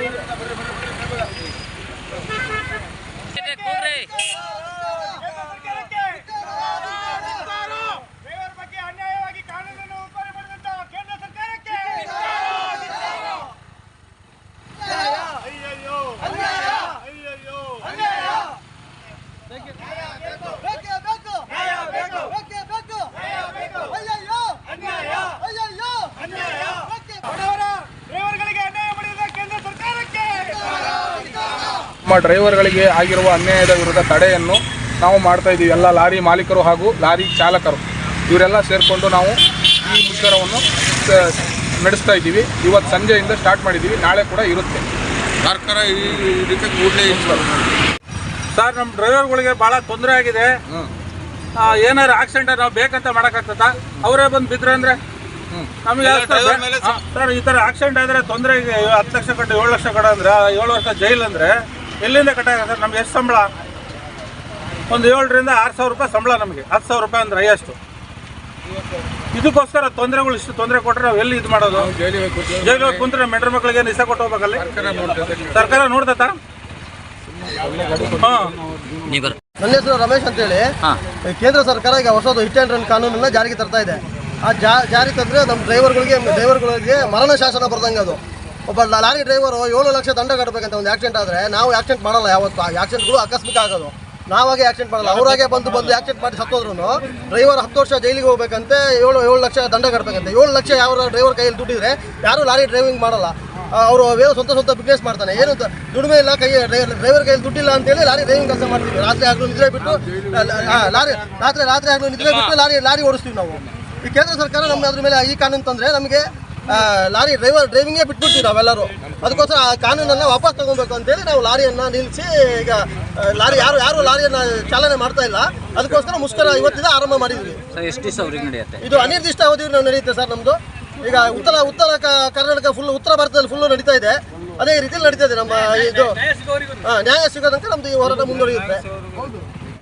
ಬರ್ರಿ ಬರ್ರಿ ನಮ್ಮ ಡ್ರೈವರ್ಗಳಿಗೆ ಆಗಿರುವ ಅನ್ಯಾಯದ ವಿರುದ್ಧ ತಡೆಯನ್ನು ನಾವು ಮಾಡ್ತಾ ಇದ್ದೀವಿ. ಎಲ್ಲ ಲಾರಿ ಮಾಲೀಕರು ಹಾಗೂ ಲಾರಿ ಚಾಲಕರು. ಇವರೆಲ್ಲ ಸೇರಿಕೊಂಡು ನಾವು ಈ ಮುಷ್ಕರವನ್ನು ನಡೆಸ್ತಾ ಇದ್ದೀವಿ. ಇವತ್ತು ಸಂಜೆಯಿಂದ ಸ್ಟಾರ್ಟ್ ಮಾಡಿದ್ದೀವಿ. ನಾಳೆ ಕೂಡ ಇರುತ್ತೆ. ಸರ್ಕಾರ ಈ ಇದಕ್ಕೆ ಕೂಡಲೇ ಸರ್. ನಮ್ಮ ಡ್ರೈವರ್ಗಳಿಗೆ ಭಾಳ ತೊಂದರೆ ಆಗಿದೆ. ಆ, ಏನಾರು ಆಕ್ಸಿಡೆಂಟ್ ನಾವು ಬೇಕಂತ ಮಾಡೋಕ್ಕಾಗ್ತದ? ಅವರೇ ಬಂದು ಬಿದ್ರೆ ಅಂದರೆ? ನಮಗೆ ಸರ್ ಈ ಥರ ಆಕ್ಸಿಡೆಂಟ್ ಆದರೆ ತೊಂದರೆ ಇದೆ ಹತ್ತು ಲಕ್ಷ ಕಟ್ಟು ಏಳು ಲಕ್ಷ ಕಟ್ಟ ಅಂದ್ರೆ ಏಳು ವರ್ಷ ಜೈಲ್ ಅಂದ್ರೆ ಎಲ್ಲಿಂದ ಕಟ್ಟಾಗ ಸರ್? ನಮ್ಗೆ ಎಷ್ಟು ಸಂಬಳ? ಒಂದು ಏಳರಿಂದ ಆರು ಸಾವಿರ ರೂಪಾಯಿ ಸಂಬಳ ನಮಗೆ. ಹತ್ತು ಸಾವಿರ ರೂಪಾಯಿ ಅಂದ್ರೆ ಹೈಯೆಸ್ಟು ಇದಕ್ಕೋಸ್ಕರ ತೊಂದರೆಗಳು ಇಷ್ಟು ತೊಂದರೆ ಕೊಟ್ಟರೆ ನಾವು ಎಲ್ಲಿ ಇದು ಮಾಡೋದು? ಜೈಲಿಗೆ ಕುಂತ್ರೆ ಮೆಂಡ್ರ ಮಕ್ಕಳಿಗೆ ನಿಸ ಕೊಟ್ಟು ಹೋಗ್ಬೇಕಲ್ಲಿ ಸರ್ಕಾರ ನೋಡ್ದತ್ತ ಹಾಂ. ನನ್ನ ಹೆಸರು ರಮೇಶ್ ಅಂತೇಳಿ. ಕೇಂದ್ರ ಸರ್ಕಾರ ಈಗ ಹೊಸದು ಹಿಟ್ ಆ್ಯಂಡ್ ರನ್ ಕಾನೂನನ್ನ ಜಾರಿಗೆ ತರ್ತಾ ಇದೆ. ಆ ಜಾ ಜಾರಿ ತಂದ್ರೆ ನಮ್ಮ ಡ್ರೈವರ್ಗಳಿಗೆ ಡ್ರೈವರ್ಗಳಿಗೆ ಮರಣ ಶಾಸನ ಬರ್ದಂಗೆ ಅದು. ಒಬ್ಬ ಲಾರಿ ಡ್ರೈವರು ಏಳು ಲಕ್ಷ ದಂಡ ಕಟ್ಟಬೇಕಂತ ಒಂದು ಆಕ್ಸಿಡೆಂಟ್ ಆದರೆ ನಾವು ಆಕ್ಸಿಡೆಂಟ್ ಮಾಡಲ್ಲ ಯಾವತ್ತು. ಆಕ್ಸಿಡೆಂಟ್ಗಳು ಆಕಸ್ಮಿಕ ಆಗೋದು. ನಾವಾಗೆ ಆಕ್ಸಿಡೆಂಟ್ ಮಾಡಲ್ಲ. ಅವರಾಗೆ ಬಂದು ಬಂದು ಆಕ್ಸಿಡೆಂಟ್ ಮಾಡಿ ಸತ್ತೋದ್ರು ಡ್ರೈವರ್ ಹತ್ತು ವರ್ಷ ಜೈಲಿಗೆ ಹೋಗ್ಬೇಕಂತೆ ಏಳು ಏಳು ಲಕ್ಷ ದಂಡ ಕಟ್ಟಬೇಕಂತೆ ಏಳು ಲಕ್ಷ ಯಾವ ಡ್ರೈವರ್ ಕೈಯಲ್ಲಿ ದುಡ್ಡಿದ್ರೆ ಯಾರು ಲಾರಿ ಡ್ರೈವಿಂಗ್ ಮಾಡಲ್ಲ. ಅವರು ಬೇರೆ ಸ್ವಂತ ಸ್ವಂತ ಬಿಸ್ನೆಸ್ ಮಾಡ್ತಾನೆ. ಏನು ದುಡಿಮೆ ಇಲ್ಲ, ಕೈ ಡ್ರೈವರ್ ಕೈಯಲ್ಲಿ ದುಡ್ಡಿಲ್ಲ ಅಂತೇಳಿ ಲಾರಿ ಡ್ರೈವಿಂಗ್ ಕೆಲಸ ಮಾಡ್ತೀವಿ ರಾತ್ರಿ ಆಗಲೂ ನಿದ್ರೆ ಬಿಟ್ಟು ಲಾರಿ ರಾತ್ರಿ ರಾತ್ರಿ ಆಗಲೂ ನಿದ್ರೆ ಬಿಟ್ಟು ಲಾರಿ ಲಾರಿ ಓಡಿಸ್ತೀವಿ ನಾವು. ಈ ಕೇಂದ್ರ ಸರ್ಕಾರ ನಮ್ಮ ಅದ್ರ ಮೇಲೆ ಈ ಕಾನೂನು ತಂದರೆ ನಮಗೆ ಲಾರಿ ಡ್ರೈವರ್ ಡ್ರೈವಿಂಗೇ ಬಿಟ್ಬಿಡ್ತೀವಿ ನಾವೆಲ್ಲರೂ. ಅದಕ್ಕೋಸ್ಕರ ಆ ಕಾನೂನನ್ನು ವಾಪಸ್ ತಗೋಬೇಕು ಅಂತೇಳಿ ನಾವು ಲಾರಿಯನ್ನು ನಿಲ್ಲಿಸಿ ಈಗ ಲಾರಿ ಯಾರು ಯಾರು ಲಾರಿಯನ್ನು ಚಾಲನೆ ಮಾಡ್ತಾ ಇಲ್ಲ. ಅದಕ್ಕೋಸ್ಕರ ಮುಷ್ಕರ ಇವತ್ತಿಂದ ಆರಂಭ ಮಾಡಿದ್ವಿ. ಎಷ್ಟು ದಿವಸ ಅವ್ರಿಗೆ ನಡೆಯುತ್ತೆ? ಇದು ಅನಿರ್ದಿಷ್ಟ ನಾವು ನಡೆಯುತ್ತೆ ಸರ್ ನಮ್ಮದು ಈಗ ಉತ್ತರ ಉತ್ತರ ಕರ್ನಾಟಕ ಫುಲ್ ಉತ್ತರ ಭಾರತದಲ್ಲಿ ಫುಲ್ಲು ನಡೀತಾ ಇದೆ. ಅದೇ ರೀತಿಯಲ್ಲಿ ನಡೀತಾ ಇದೆ ನಮ್ಮ ಇದು ಹಾ, ನ್ಯಾಯ ಸಿಗೋದಂತ ನಮ್ದು ಈ ಹೋರಾಟ ಮುಂದುವರಿಯುತ್ತೆ.